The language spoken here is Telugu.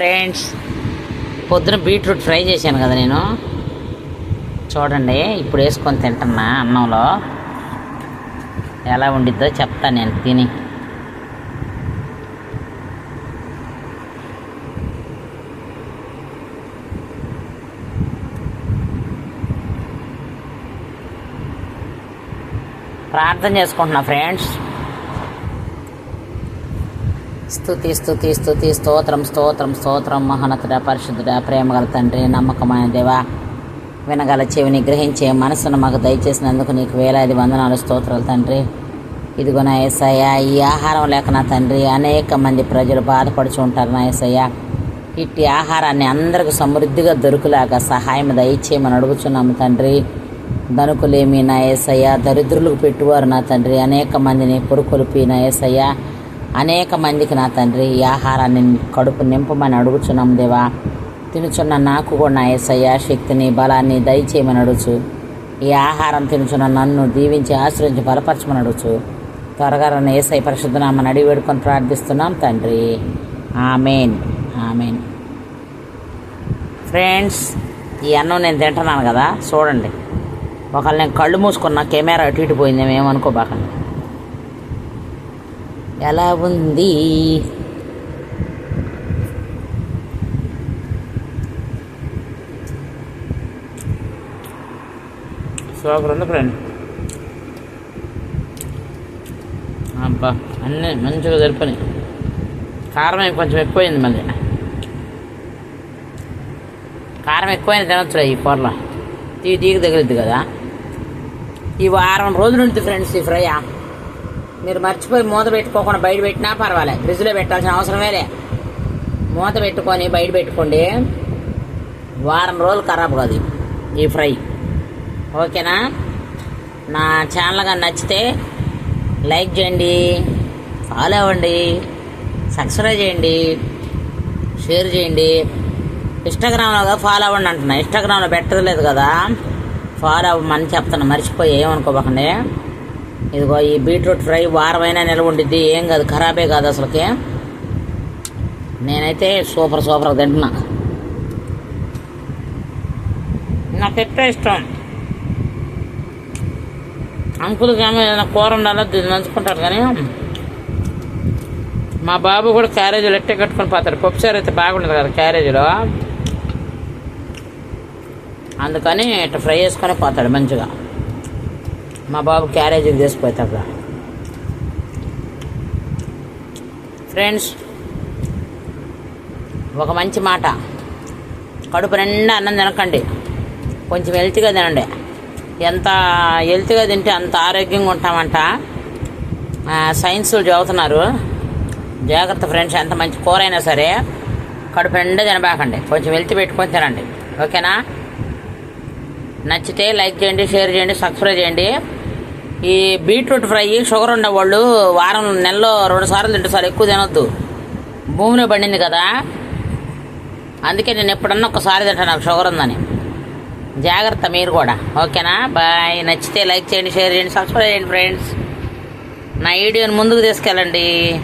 ఫ్రెండ్స్ పొద్దున బీట్రూట్ ఫ్రై చేశాను కదా నేను. చూడండి ఇప్పుడు వేసుకొని తింటున్నా అన్నంలో. ఎలా ఉండిద్దో చెప్తాను నేను తిని. ప్రార్థన చేసుకుంటున్నా ఫ్రెండ్స్. స్థుతి స్థుతి స్థుతి స్తోత్రం స్తోత్రం స్తోత్రం మహోన్నతుడ పరిశుద్ధుడ ప్రేమగల తండ్రి నమ్మకమైన దేవా వినగల చెవిని గ్రహించే మనసును మాకు దయచేసినందుకు నీకు వేలాది వందనాలు స్తోత్రాలు తండ్రి. ఇదిగో నా ఏసయ్య ఈ ఆహారం లేక నా తండ్రి అనేక మంది ప్రజలు బాధపడుచు ఉంటారు నా ఏసయ్య. ఇట్టి ఆహారాన్ని అందరికి సమృద్ధిగా దొరుకులాగా సహాయం దయచేయమని అడుగుచున్నాము తండ్రి. ధనుకులేమి నా ఏసయ్య దరిద్రులకు పెట్టువారు నా తండ్రి అనేక మందిని పురుకొలిపి నా ఏసయ్య. అనేక మందికి నా తండ్రి ఈ ఆహారాన్ని కడుపు నింపమని అడుగుచున్నాం దేవా. తినుచున్న నాకు కూడా నా ఏసయ్య శక్తిని బలాన్ని దయచేయమని అడుగుచు. ఈ ఆహారం తినుచున్న నన్ను దీవించి ఆశ్రయించి బలపరచమని అడుగుచు. త్వరగా నన్ను ఏసై పరిశుద్ధనామని అడిగి వేడుకొని ప్రార్థిస్తున్నాం తండ్రి. ఆమెన్. ఆమెన్. ఫ్రెండ్స్ ఈ అన్నం నేను తింటున్నాను కదా చూడండి. ఒకళ్ళు నేను కళ్ళు మూసుకున్న కెమెరా అటు ఇటు పోయింది ఏమనుకోబాకండి. ఎలా ఉంది? సూపర్ ఉంది ఫ్రెండ్ అబ్బా అన్నీ మంచిగా జరిపినాయి కారం కొంచెం ఎక్కువైంది మళ్ళీ. కారం ఎక్కువైంది తినొచ్చు ఈ పొరలో తీ తీగ తగిలిద్ది కదా. ఈ వారం రోజులు ఉంటుంది ఫ్రెండ్స్ ఈ ఫ్రై మీరు మర్చిపోయి మూత పెట్టుకోకుండా బయట పెట్టినా పర్వాలేదు. ఫ్రిడ్జ్లో పెట్టాల్సిన అవసరమే లే మూత పెట్టుకొని బయట పెట్టుకోండి. వారం రోజులు ఖరాబ్ కాదు ఈ ఫ్రై. ఓకేనా? నా ఛానల్ కానీ నచ్చితే లైక్ చేయండి ఫాలో అవ్వండి సబ్స్క్రైబ్ చేయండి షేర్ చేయండి. ఇన్స్టాగ్రామ్లో ఫాలో అవ్వండి అంటున్నా. ఇన్స్టాగ్రామ్లో పెట్టలేదు కదా. ఫాలో అవ్వమని చెప్తాను మర్చిపోయి ఏమనుకోబకండి. ఇదిగో ఈ బీట్రూట్ ఫ్రై వారమైనా నిలవ ఉండిద్ది ఏం కాదు ఖరాబే కాదు అసలుకి. నేనైతే సూపర్ సూపర్ తింటున్నా. నాకు ఎక్కువ ఇష్టం. అంకుల్కి ఏమో ఏదైనా కూర ఉండాలో దీన్ని నంచుకుంటారు కానీ మా బాబు కూడా క్యారేజీలో ఎట్టే కట్టుకొని పోతాడు. పప్పుసారి అయితే బాగుండదు కదా క్యారేజీలో. అందుకని ఇట్లా ఫ్రై చేసుకొని పోతాడు మంచిగా. మా బాబు క్యారేజీకి తీసుకుపోతాక ఫ్రెండ్స్ ఒక మంచి మాట. కడుపు నిండా అన్నం తినకండి. కొంచెం హెల్తీగా తినండి. ఎంత హెల్త్గా తింటే అంత ఆరోగ్యంగా ఉంటామంట. సైన్సులు చదువుతున్నారు. జాగ్రత్త ఫ్రెండ్స్ ఎంత మంచి కూర అయినా సరే కడుపు నిండా తినబాకండి. కొంచెం హెల్త్ పెట్టుకొని తినండి. ఓకేనా? నచ్చితే లైక్ చేయండి షేర్ చేయండి సబ్స్క్రైబ్ చేయండి. ఈ బీట్రూట్ ఫ్రై షుగర్ ఉండేవాళ్ళు వాళ్ళు వారం నెలలో రెండు సార్లు తింటే సార్ ఎక్కువ తినొద్దు. భూమిలో పండింది కదా. అందుకే నేను ఎప్పుడన్నా ఒకసారి తింటాను నాకు షుగర్ ఉందని. జాగ్రత్త మీరు కూడా. ఓకేనా? బాయ్. నచ్చితే లైక్ చేయండి షేర్ చేయండి సబ్స్క్రైబ్ చేయండి ఫ్రెండ్స్. నా వీడియోని ముందుకు తీసుకెళ్ళండి.